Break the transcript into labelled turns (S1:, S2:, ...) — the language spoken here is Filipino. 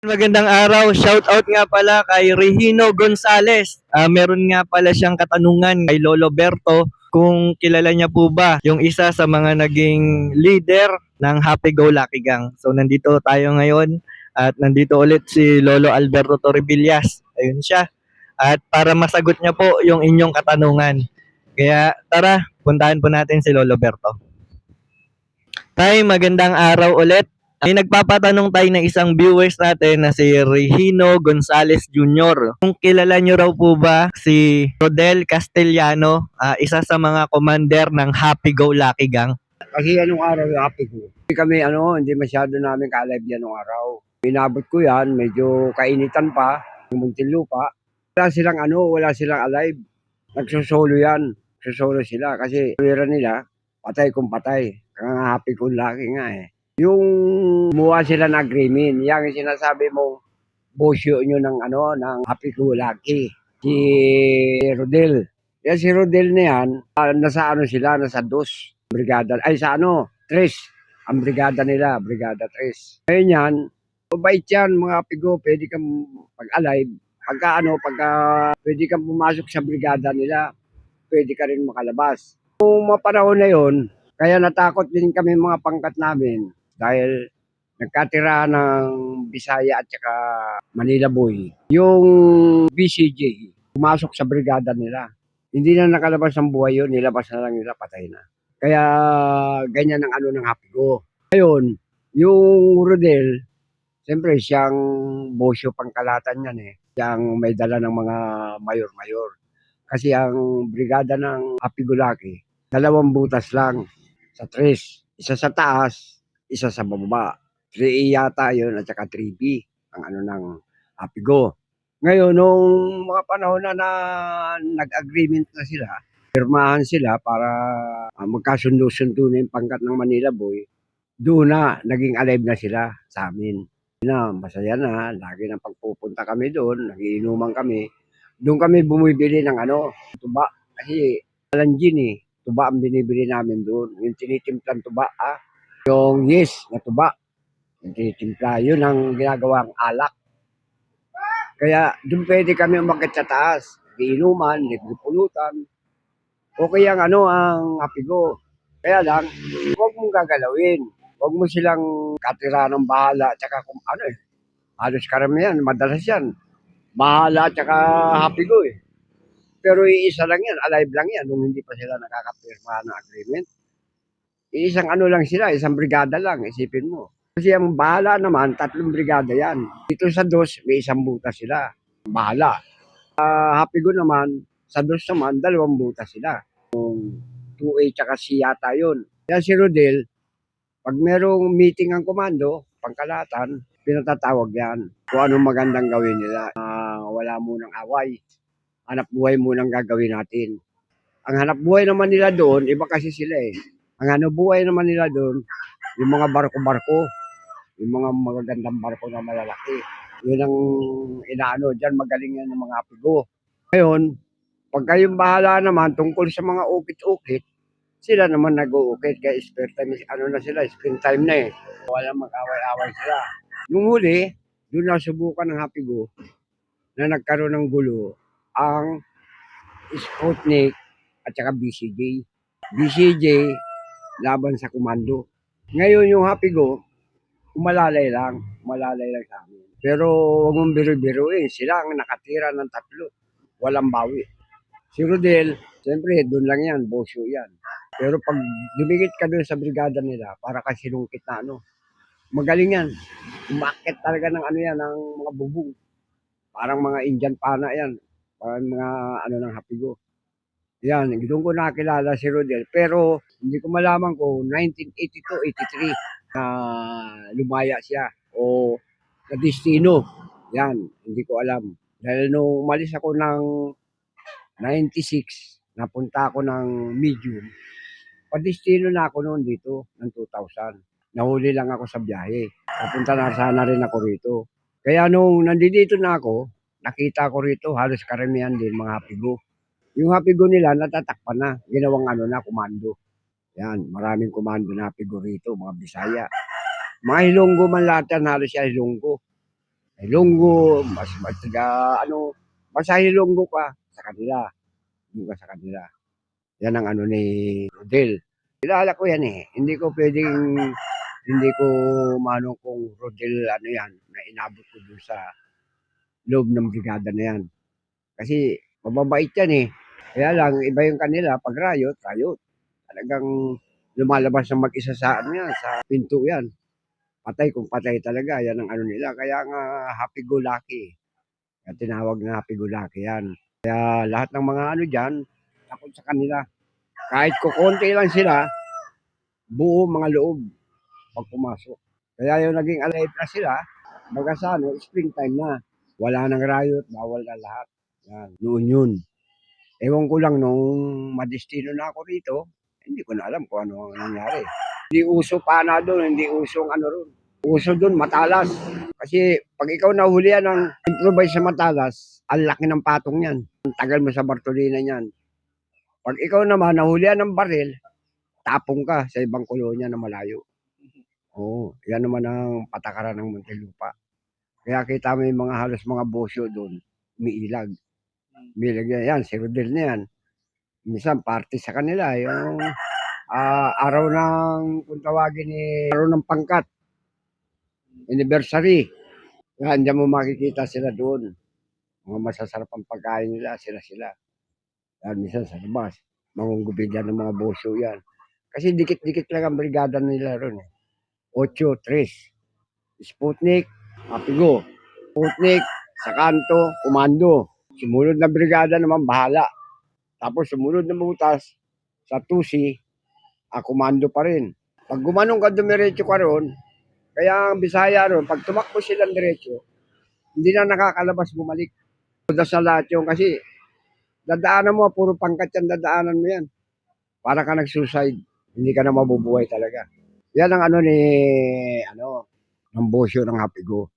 S1: Magandang araw. Shout out nga pala kay Regino Gonzales. Ah, meron nga pala siyang katanungan kay Lolo Berto kung kilala niya po ba yung isa sa mga naging leader ng Happy Go Lucky Gang. So nandito tayo ngayon at nandito ulit si Lolo Alberto Torribillas. Ayun siya. At para masagot niya po yung inyong katanungan. Kaya tara, puntahan po natin si Lolo Berto. Tay, magandang araw ulit. May nagpapatanong tayo na isang viewers natin na si Regino Gonzales Jr. Kung kilala niyo raw po ba si Rodel Castellano, ah, isa sa mga commander ng Happy Go Lucky Gang?
S2: Kasi anong araw yung happy. Hindi kami ano, hindi masyado namin ka-live yan nung araw. Pinabot ko yan, medyo kainitan pa, yung Muntinlupa. Wala silang ano, wala silang alive. Nagsusolo yan. Susolo sila kasi pera nila, patay kung patay. Kaya happy kung laki nga eh. Yung muha sila ng agreement, yung sinasabi mong bosyo nyo ng ano, ng lucky. Si Rodel. Yan si Rodel na yan, ah, nasa ano sila, nasa dos brigada, ay sa ano, tres. Ang brigada nila, brigada tres. Ngayon yan, mabait yan mga pigo, pwede kang pag-alive. Pagka ano, pagka pwede kang pumasok sa brigada nila, pwede ka rin makalabas. Kung mga panahon na yon, kaya natakot din kami mga pangkat namin dahil nagkatira ng Bisaya at saka Manila Boy. Yung BCJ, pumasok sa brigada nila. Hindi na nakalabas ng buhay yun, nilabas na lang nila, patay na. Kaya ganyan ang ano ng happy ko. Ngayon, yung Rodel, siyempre siyang bosyo pangkalatan yan eh. Siyang may dala ng mga mayor-mayor. Kasi ang brigada ng Happy Gulaki, dalawang butas lang sa tres. Isa sa taas, isa sa baba. 3A yata yun at saka 3B ang ano ng Happy Go. Ngayon, nung mga panahon na, na nag-agreement na sila, pirmahan sila para ah, magkasundo-sundo na yung pangkat ng Manila Boy, doon na, naging alive na sila sa amin. Na, masaya na, lagi na pagpupunta kami doon, nagiinuman kami. Doon kami bumibili ng ano, tuba. Kasi, alam eh, tuba ang binibili namin doon. Yung tinitimplang tuba, ah. Yung yes, na tuba. Yung tinitimpla, yun ang ginagawang alak. Kaya doon pwede kami umakit sa taas. Giinuman, libre pulutan. Okay ang ano, ang apigo. Kaya lang, huwag mong gagalawin. Huwag mo silang katira ng bahala. Tsaka kung ano eh. Halos karamihan, madalas yan. Bahala tsaka hapigo eh. Pero iisa lang yan, alive lang yan nung hindi pa sila nakakapirma ng agreement. Isang ano lang sila, isang brigada lang, isipin mo. Kasi ang bahala naman, tatlong brigada yan. Dito sa dos, may isang butas sila. Bahala. Ah, happy go naman, sa dos naman, dalawang butas sila. Yung 2A tsaka C yata yun. Kaya si Rodel, pag merong meeting ang komando, pangkalatan, pinatatawag yan. Kung anong magandang gawin nila. Ah, wala munang away. Hanap buhay munang gagawin natin. Ang hanap buhay naman nila doon, iba kasi sila eh. Ang hanap buhay naman nila doon, yung mga barko-barko, yung mga magagandang barko na malalaki. Yun ang inaano dyan, magaling yan ng mga apigo. Ngayon, pag kayong bahala naman tungkol sa mga ukit-ukit, sila naman nag-uukit. Kaya spare time, ano na sila, screen time na eh. Walang mag-away-away sila. Nung huli, doon nasubukan ng Hapigo na nagkaroon ng gulo ang Sputnik at saka BCJ. BCJ laban sa komando. Ngayon yung Hapigo, umalalay lang. Umalalay lang sa amin. Pero huwag mong biru-biruin. Sila ang nakatira ng tatlo. Walang bawi. Si Rodel, siyempre, doon lang yan. Bosyo yan. Pero pag dumikit ka doon sa brigada nila, para ka sinungkit na ano, magaling yan. Umakit talaga ng ano yan, ng mga bubong. Parang mga Indian pana yan. Parang mga ano ng hapigo. Yan, doon ko nakilala si Rodel. Pero hindi ko malaman kung 1982-83 na lumaya siya o na destino. Yan, hindi ko alam. Dahil nung umalis ako ng 96, napunta ako ng medium. Padestino na ako noon dito ng 2000. Nahuli lang ako sa biyahe. Papunta na sana rin ako rito. Kaya nung nandito na ako, nakita ko rito halos karamihan din mga hapigo. Yung hapigo nila natatakpan na, ginawang ano na, komando. Yan, maraming komando na hapigo rito, mga Bisaya. Mga Hilonggo man lahat yan, halos yan Hilonggo. Ilonggo, mas, mas taga, ano, basta Ilonggo ka sa kanila. Doon ka sa kanila. Yan ang ano ni Rodel. Kilala ko yan eh. Hindi ko pwedeng, hindi ko mano kung Rodel ano yan, na inabot ko dun sa loob ng brigada na yan. Kasi mababait yan eh. Kaya lang, iba yung kanila, pag riot, riot. Talagang lumalabas ng mag-isa sa ano yan, sa pinto yan. Patay kung patay talaga, yan ang ano nila. Kaya nga happy go lucky. Kaya tinawag na happy go lucky yan. Kaya lahat ng mga ano dyan, takot sa kanila. Kahit kukonti lang sila, buo mga loob pag pumasok. Kaya yung naging alive na sila, baga sa ano, springtime na. Wala nang riot, bawal na lahat. Yan, noon yun. Ewan ko lang nung madestino na ako rito, hindi ko na alam kung ano ang nangyari. Hindi uso pa na doon, hindi usong ano ron. Uso doon, matalas. Kasi pag ikaw nahulihan ng improvise sa matalas, ang laki ng patong yan. Ang tagal mo sa Bartolina niyan. Pag ikaw naman nahulihan ng baril, tapong ka sa ibang kolonya na malayo. Oo, yan naman ang patakaran ng Muntinlupa. Kaya kita mo yung mga halos mga bosyo doon, umiilag. Umiilag yan, yan, si Rodel na yan. Minsan, party sa kanila, yung ah, araw ng, kung tawagin ni, araw ng pangkat, anniversary. Yan, dyan mo makikita sila doon. Mga masasarap ang pagkain nila, sila-sila. Yan, minsan sa labas, mangungubidyan ng mga bosyo yan. Kasi dikit-dikit lang ang brigada nila ron. Eh. 8, 3. Sputnik, Apigo. Sputnik, sa kanto, komando. Sumunod na brigada naman, bahala. Tapos sumunod na butas, sa tusi, a komando pa rin. Pag gumanong ka dumiretso ka ron, kaya ang Bisaya ron, pag tumakbo silang diretso, hindi na nakakalabas bumalik. Sa lahat yung kasi dadaanan mo, puro pangkat yan, dadaanan mo yan. Para ka nag-suicide, hindi ka na mabubuhay talaga. Yan ang ano ni, ano, ng bosyo ng Hapigo.